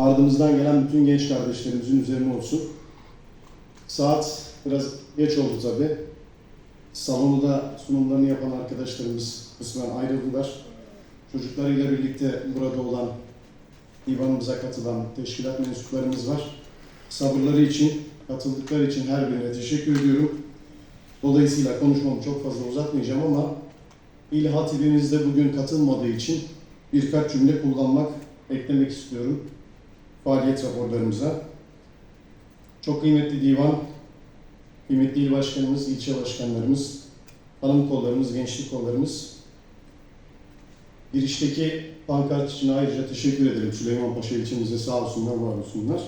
ardımızdan gelen bütün genç kardeşlerimizin üzerine olsun. Saat biraz geç oldu tabi. Salonda sunumlarını yapan arkadaşlarımız kısmen ayrıldılar. Çocuklarıyla birlikte burada olan, divanımıza katılan teşkilat mensuplarımız var. Sabırları için, katıldıkları için her birine teşekkür ediyorum. Dolayısıyla konuşmamı çok fazla uzatmayacağım ama İl Hatibimiz de bugün katılmadığı için birkaç cümle kullanmak, eklemek istiyorum faaliyet raporlarımıza. Çok kıymetli divan, kıymetli il başkanımız, ilçe başkanlarımız, hanım kollarımız, gençlik kollarımız. Girişteki pankart için ayrıca teşekkür ederim Süleymanpaşa ilçemize sağ olsunlar, var olsunlar.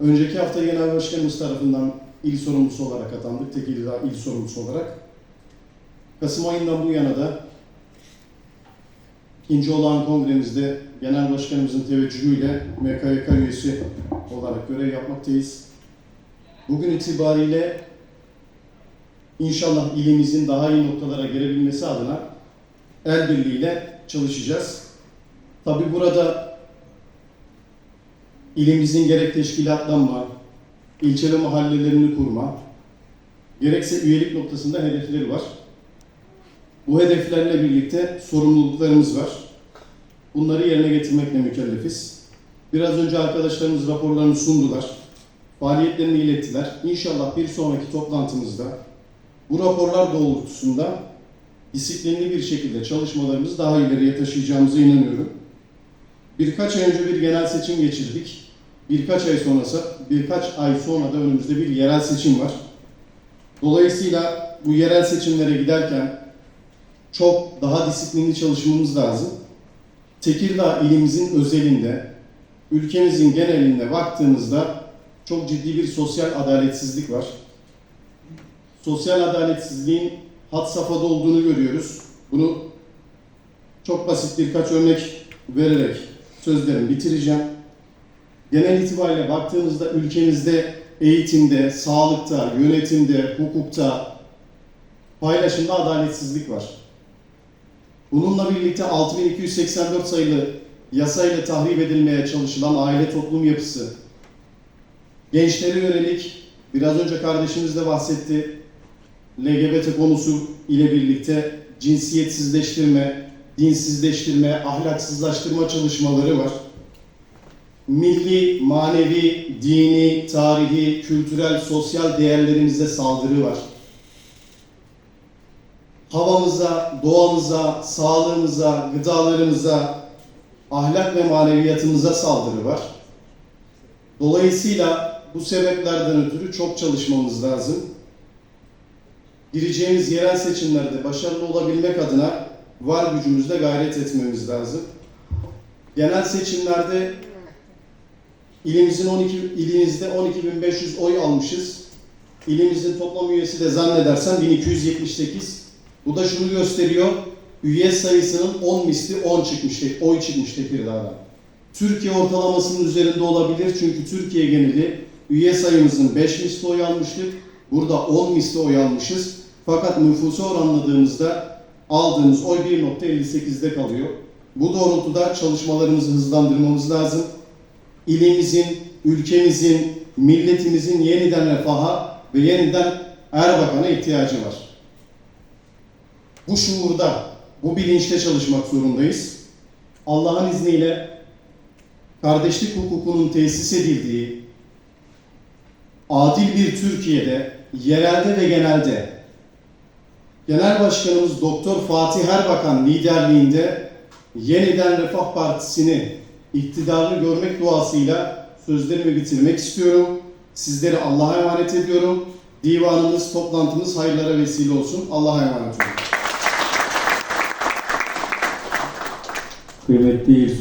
Önceki hafta Genel Başkanımız tarafından il sorumlusu olarak atandık, tek il, sorumlusu olarak. Kasım ayından bu yana da ikinci olağan kongremizde Genel Başkanımızın teveccühüyle MKYK üyesi olarak görev yapmaktayız. Bugün itibariyle inşallah ilimizin daha iyi noktalara gelebilmesi adına el birliğiyle çalışacağız. Tabi burada ilimizin gerek teşkilatlanma, ilçe ve mahallelerini kurma, gerekse üyelik noktasında hedefleri var. Bu hedeflerle birlikte sorumluluklarımız var. Bunları yerine getirmekle mükellefiz. Biraz önce arkadaşlarımız raporlarını sundular. Faaliyetlerini ilettiler. İnşallah bir sonraki toplantımızda bu raporlar doğrultusunda disiplinli bir şekilde çalışmalarımızı daha ileriye taşıyacağımıza inanıyorum. Birkaç ay önce bir genel seçim geçirdik. Birkaç ay sonrası, birkaç ay sonra da önümüzde bir yerel seçim var. Dolayısıyla bu yerel seçimlere giderken çok daha disiplinli çalışmamız lazım. Tekirdağ ilimizin özelinde, ülkemizin genelinde baktığımızda çok ciddi bir sosyal adaletsizlik var. Sosyal adaletsizliğin had safhada olduğunu görüyoruz. Bunu çok basit birkaç örnek vererek sözlerimi bitireceğim. Genel itibariyle baktığımızda ülkemizde eğitimde, sağlıkta, yönetimde, hukukta, paylaşımda adaletsizlik var. Bununla birlikte 6284 sayılı yasayla tahrip edilmeye çalışılan aile toplum yapısı, gençlere yönelik biraz önce kardeşimiz de bahsetti, LGBT konusu ile birlikte cinsiyetsizleştirme, dinsizleştirme, ahlaksızlaştırma çalışmaları var. Milli, manevi, dini, tarihi, kültürel, sosyal değerlerimize saldırı var havamıza, doğamıza, sağlığımıza, gıdalarımıza, ahlak ve maneviyatımıza saldırı var. Dolayısıyla bu sebeplerden ötürü çok çalışmamız lazım. Gireceğimiz yerel seçimlerde başarılı olabilmek adına var gücümüzle gayret etmemiz lazım. Genel seçimlerde ilimizin 12 ilimizde 12.500 oy almışız. İlimizin toplam üyesi de zannedersem 1278. Bu da şunu gösteriyor. Üye sayısının 10 misli 10 çıkmış, oy çıkmış Tekirdağ'dan. Türkiye ortalamasının üzerinde olabilir çünkü Türkiye geneli üye sayımızın 5 misli oy almıştık. Burada 10 misli oy almışız. Fakat nüfusu oranladığımızda aldığımız oy 1.58'de kalıyor. Bu doğrultuda çalışmalarımızı hızlandırmamız lazım. İlimizin, ülkemizin, milletimizin yeniden refaha ve yeniden Erbakan'a ihtiyacı var. Bu şuurda, bu bilinçte çalışmak zorundayız. Allah'ın izniyle kardeşlik hukukunun tesis edildiği adil bir Türkiye'de, yerelde ve genelde Genel Başkanımız Doktor Fatih Erbakan liderliğinde yeniden Refah Partisi'ni iktidarlı görmek duasıyla sözlerimi bitirmek istiyorum. Sizleri Allah'a emanet ediyorum. Divanımız, toplantımız hayırlara vesile olsun. Allah'a emanet olun. Kıymetli il